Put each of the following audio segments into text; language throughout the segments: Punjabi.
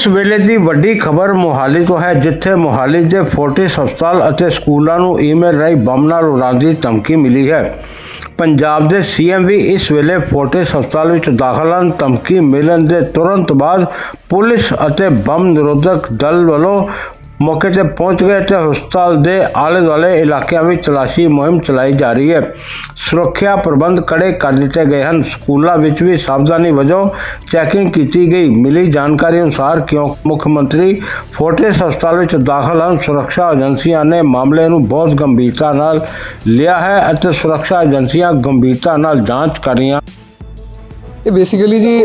ਇਸ ਵੇਲੇ ਦੀ ਵੱਡੀ ਖਬਰ ਮੋਹਾਲੀ ਤੋਂ ਹੈ, ਜਿੱਥੇ ਮੋਹਾਲੀ ਦੇ ਫੋਰਟਿਸ ਹਸਪਤਾਲ ਅਤੇ ਸਕੂਲਾਂ ਨੂੰ ਈਮੇਲ ਰਾਹੀਂ ਬੰਬ ਨਾਲ ਉਡਾਉਣ ਦੀ ਧਮਕੀ ਮਿਲੀ ਹੈ। ਪੰਜਾਬ ਦੇ ਸੀਐਮ ਵੀ ਇਸ ਵੇਲੇ ਫੋਰਟਿਸ ਹਸਪਤਾਲ ਵਿੱਚ ਦਾਖਲ ਹਨ। ਧਮਕੀ ਮਿਲਣ ਦੇ ਤੁਰੰਤ ਬਾਅਦ ਪੁਲਿਸ ਅਤੇ ਬੰਬ ਨਿਰੋਧਕ ਦਲ ਵੱਲੋਂ ਮੌਕੇ ਤੇ ਪਹੁੰਚ ਗਏ ਤੇ ਹਸਪਤਾਲ ਦੇ ਆਲੇ ਦੁਆਲੇ ਇਲਾਕਿਆਂ ਵਿੱਚ ਤਲਾਸ਼ੀ ਮੁਹਿੰਮ ਚਲਾਈ ਜਾ ਰਹੀ ਹੈ। ਸੁਰੱਖਿਆ ਪ੍ਰਬੰਧ ਕੜੇ ਕਰ ਦਿੱਤੇ ਗਏ ਹਨ। ਸਕੂਲਾਂ ਵਿੱਚ ਵੀ ਸਾਵਧਾਨੀ ਵਜੋਂ ਚੈਕਿੰਗ ਕੀਤੀ ਗਈ। ਮਿਲੀ ਜਾਣਕਾਰੀ ਅਨੁਸਾਰ ਕਿਉਂ ਮੁੱਖ ਮੰਤਰੀ ਫੋਰਟਿਸ ਹਸਪਤਾਲ ਵਿੱਚ ਦਾਖਲ ਹਨ, ਸੁਰੱਖਿਆ ਏਜੰਸੀਆਂ ਨੇ ਮਾਮਲੇ ਨੂੰ ਬਹੁਤ ਗੰਭੀਰਤਾ ਨਾਲ ਲਿਆ ਹੈ ਅਤੇ ਸੁਰੱਖਿਆ ਏਜੰਸੀਆਂ ਗੰਭੀਰਤਾ ਨਾਲ ਜਾਂਚ ਕਰ ਰਹੀਆਂ ਇਹ ਬੇਸਿਕਲੀ ਜੀ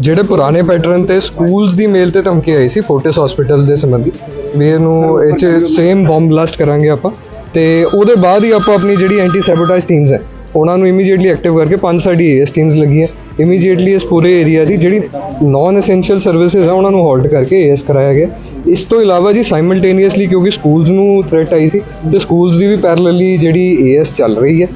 ਜਿਹੜੇ ਪੁਰਾਣੇ ਪੈਟਰਨ ਤੇ ਸਕੂਲਸ ਦੀ ਮੇਲ ਤੇ ਧਮਕੀ ਆਈ ਸੀ ਫੋਰਟਿਸ ਹਸਪੀਟਲ ਦੇ ਸੰਬੰਧੀ। ਵੀ ਇਹਨੂੰ ਇਹ 'ਚ ਸੇਮ ਬੰਬ ਬਲਾਸਟ ਕਰਾਂਗੇ ਆਪਾਂ। ਤੇ ਉਹਦੇ ਬਾਅਦ ਹੀ ਆਪਾਂ ਆਪਣੀ ਜਿਹੜੀ ਐਂਟੀ ਸੈਬੋਟੇਜ ਟੀਮਸ ਹੈ ਉਹਨਾਂ ਨੂੰ ਇਮੀਡੀਏਟਲੀ ਐਕਟਿਵ ਕਰਕੇ ਪੰਜ ਸਾਡੀ ਏਐਸ ਟੀਮਸ ਲੱਗੀਆਂ। ਇਮੀਡੀਏਟਲੀ ਇਸ ਪੂਰੇ ਏਰੀਆ ਦੀ ਜਿਹੜੀ ਨਾਨ ਐਸੈਂਸ਼ੀਅਲ ਸਰਵਿਸਿਜ਼ ਆ ਉਹਨਾਂ ਨੂੰ ਹੋਲਡ ਕਰਕੇ ਏਐਸ ਕਰਾਇਆ ਗਿਆ। ਇਸ ਤੋਂ ਇਲਾਵਾ ਜੀ ਸਾਈਮਲਟੇਨੀਅਸਲੀ ਕਿਉਂਕਿ ਸਕੂਲਸ ਨੂੰ ਥ੍ਰੈਟ ਆਈ ਸੀ ਤੇ ਸਕੂਲਸ ਦੀ ਵੀ ਪੈਰਲਲੀ ਜਿਹੜੀ ਏਐਸ ਚੱਲ ਰਹੀ ਹੈ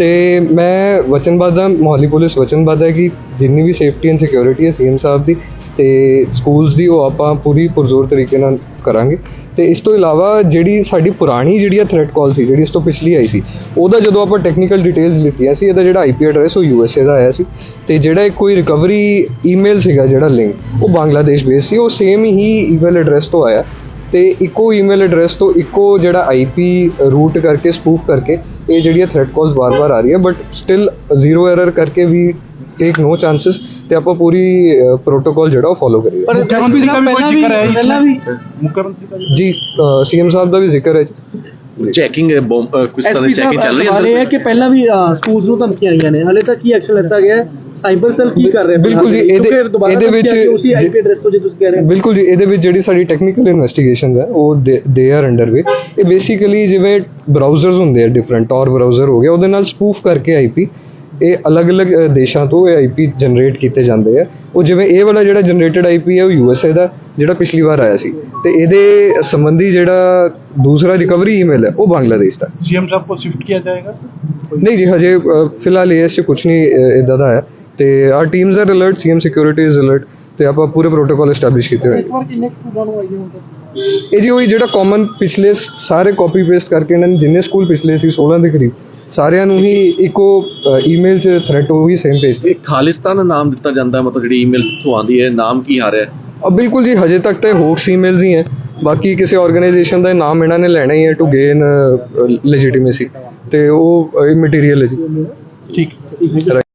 ਤੇ ਮੈਂ ਵਚਨਬੱਧ ਹਾਂ, ਮੋਹਾਲੀ ਪੁਲਿਸ ਵਚਨਬੱਧ ਹੈ ਕਿ ਜਿੰਨੀ ਵੀ ਸੇਫਟੀ ਐਂਡ ਸਿਕਿਉਰਿਟੀ ਹੈ ਸੀਐਮ ਸਾਹਿਬ ਦੀ ਤੇ ਸਕੂਲਸ ਦੀ, ਉਹ ਆਪਾਂ ਪੂਰੀ ਪੁਰਜ਼ੋਰ ਤਰੀਕੇ ਨਾਲ ਕਰਾਂਗੇ। ਤੇ ਇਸ ਤੋਂ ਇਲਾਵਾ ਜਿਹੜੀ ਸਾਡੀ ਪੁਰਾਣੀ ਜਿਹੜੀ ਆ ਥ੍ਰੈਟ ਕਾਲ ਸੀ, ਜਿਹੜੀ ਇਸ ਤੋਂ ਪਿਛਲੀ ਆਈ ਸੀ, ਉਹਦਾ ਜਦੋਂ ਆਪਾਂ ਟੈਕਨੀਕਲ ਡਿਟੇਲਸ ਲਿੱਤੀਆਂ ਸੀ, ਇਹਦਾ ਜਿਹੜਾ ਆਈਪੀ ਐਡਰੈਸ ਉਹ ਯੂਐਸਏ ਦਾ ਆਇਆ ਸੀ ਤੇ ਜਿਹੜਾ ਇੱਕ ਕੋਈ ਰਿਕਵਰੀ ਈਮੇਲ ਸੀਗਾ ਜਿਹੜਾ ਲਿੰਕ ਉਹ ਬੰਗਲਾਦੇਸ਼ ਬੇਸ ਸੀ, ਉਹ ਸੇਮ ਹੀ ਈਮੇਲ ਐਡਰੈਸ ਤੋਂ ਆਇਆ। ਤੇ ਇੱਕੋ ਈਮੇਲ ਐਡਰੈਸ ਤੋਂ ਇੱਕੋ ਜਿਹੜਾ ਆਈਪੀ ਰੂਟ ਕਰਕੇ ਸਪੂਫ ਕਰਕੇ ਇਹ ਜਿਹੜੀਆਂ ਥ੍ਰੈਟ ਕਾਲਸ ਵਾਰ-ਵਾਰ ਆ ਰਹੀ ਹੈ ਬਟ ਸਟਿਲ ਜ਼ੀਰੋ ਐਰਰ ਕਰਕੇ ਵੀ ਟੇਕ ਨੋ ਚਾਂਸਸ ਤੇ ਆਪਾਂ ਪੂਰੀ ਪ੍ਰੋਟੋਕਾਲ ਜਿਹੜਾ ਉਹ ਫੋਲੋ ਕਰੀਏ। ਪਰ ਮੁੱਖ ਮੰਤਰੀ ਦਾ ਵੀ ਕੋਈ ਪਹਿਲਾਂ ਵੀ ਜ਼ਿਕਰ ਹੈ ਇਸ ਪਹਿਲਾਂ ਵੀ ਮੁੱਖ ਮੰਤਰੀ ਦਾ ਵੀ ਜੀ ਸੀਐਮ ਸਾਹਿਬ ਦਾ ਵੀ ਜ਼ਿਕਰ ਹੈ ਚੈਕਿੰਗ ਬੰਬ ਕਿਸ ਤਰ੍ਹਾਂ ਦੀ ਚੈਕਿੰਗ ਚੱਲ ਰਹੀ ਸਵਾਲ ਇਹ ਹੈ ਕਿ ਪਹਿਲਾਂ ਵੀ ਸਕੂਲਸ ਨੂੰ ਧਮਕੀਆਂ ਆਈਆਂ ਨੇ। ਹਲੇ ਤੱਕ ਕੀ ਐਕਸ਼ਨ ਲਿੱਤਾ ਗਿਆ ਹੈ? ਸਾਈਬਰ ਸੈੱਲ ਕੀ ਕਰ ਰਿਹਾ ਹੈ? ਬਿਲਕੁਲ ਜੀ, ਇਹਦੇ- ਇਹਦੇ ਵਿੱਚ ਉਸੇ ਆਈਪੀ ਐਡਰੈਸ ਤੋਂ ਜੇ ਤੁਸੀਂ ਕਹਿ ਰਹੇ ਹੋ। ਬਿਲਕੁਲ ਜੀ ਇਹਦੇ ਵਿੱਚ ਜਿਹੜੀ ਸਾਡੀ ਟੈਕਨੀਕਲ ਇਨਵੈਸਟੀਗੇਸ਼ਨਸ ਹੈ ਉਹ ਦੇ ਆਰ ਅੰਡਰ ਵੇ ਇਹ ਬੇਸਿਕਲੀ ਜਿਵੇਂ ਬਰਾਊਜ਼ਰਸ ਹੁੰਦੇ ਆ ਡਿਫਰੈਂਟ ਟੌਰ ਬਰਾਊਜ਼ਰ ਹੋ ਗਿਆ ਉਹਦੇ ਨਾਲ ਸਪੂਫ ਕਰਕੇ ਆਈਪੀ ਇਹ ਅਲੱਗ-ਅਲੱਗ ਦੇਸ਼ਾਂ ਤੋਂ ਇਹ ਆਈਪੀ ਜਨਰੇਟ ਕੀਤੇ ਜਾਂਦੇ ਆ। ਉਹ ਜਿਵੇਂ ਇਹ ਵਾਲਾ ਜਿਹੜਾ ਜਨਰੇਟਡ ਆਈਪੀ ਹੈ ਉਹ ਯੂ ਐੱਸ ਏ ਦਾ ਜਿਹੜਾ ਪਿਛਲੀ ਵਾਰ ਆਇਆ ਸੀ। ਤੇ ਇਹਦੇ ਸੰਬੰਧੀ ਜਿਹੜਾ ਦੂਸਰਾ ਰਿਕਵਰੀ ਈਮੇਲ ਹੈ ਉਹ ਬੰਗਲਾਦੇਸ਼ ਦਾ। ਜੀਐਮ ਸਾਹਿਬ ਕੋ ਸ਼ਿਫਟ ਕੀਤਾ ਜਾਏਗਾ? ਨਹੀਂ ਜੀ ਹਜੇ ਫਿਲਹਾਲ ਇਸ 'ਚ ਕੁਝ ਨਹੀਂ ਇਦਾਂ ਦਾ ਆਇਆ। ਤੇ are teams are alert CM security is alert ਤੇ ਆਪਾਂ ਪੂਰੇ ਪ੍ਰੋਟੋਕਾਲ ਸਟੈਬਲਿਸ਼ ਕੀਤੇ ਹੋਏ। ਇਹ ਜੀ ਉਹੀ ਜਿਹੜਾ ਕਾਮਨ ਪਿਛਲੇ ਸਾਰੇ ਕਾਪੀ ਪੇਸਟ ਕਰਕੇ ਇਹਨਾਂ ਨੇ ਜਿੰਨੇ ਸਕੂਲ ਪਿਛਲੇ ਸੀ 16 ਦੇ ਕਰੀਬ ਸਾਰਿਆਂ ਨੂੰ ਹੀ ਇੱਕੋ ਈਮੇਲ 'ਚ ਥ੍ਰੈਟ ਉਹੀ ਸੇਮ ਪੇਜ ਇਹ ਖਾਲਿਸਤਾਨ ਨਾਮ ਦਿੱਤਾ ਜਾਂਦਾ ਮਤਲਬ ਜਿਹੜੀ ਈਮੇਲ ਤੋਂ ਆਉਂਦੀ ਹੈ ਨਾਮ ਕੀ ਆ ਰਿਹਾ ਹੈ? ਅਬ ਬਿਲਕੁਲ ਜੀ ਹਜੇ ਤੱਕ ਤਾਂ ਹੋਕਸ ਈਮੇਲਸ ਹੀ ਹੈ। ਬਾਕੀ ਕਿਸੇ ਆਰਗੇਨਾਈਜੇਸ਼ਨ ਦਾ ਨਾਮ ਇਹਨਾਂ ਨੇ ਲੈਣਾ ਹੀ ਹੈ ਟੂ ਗੇਨ ਲੈਜੀਟੀਮੇਸੀ ਤੇ ਉਹ ਇਮਟੀਰੀਅਲ ਹੈ ਜੀ। Right.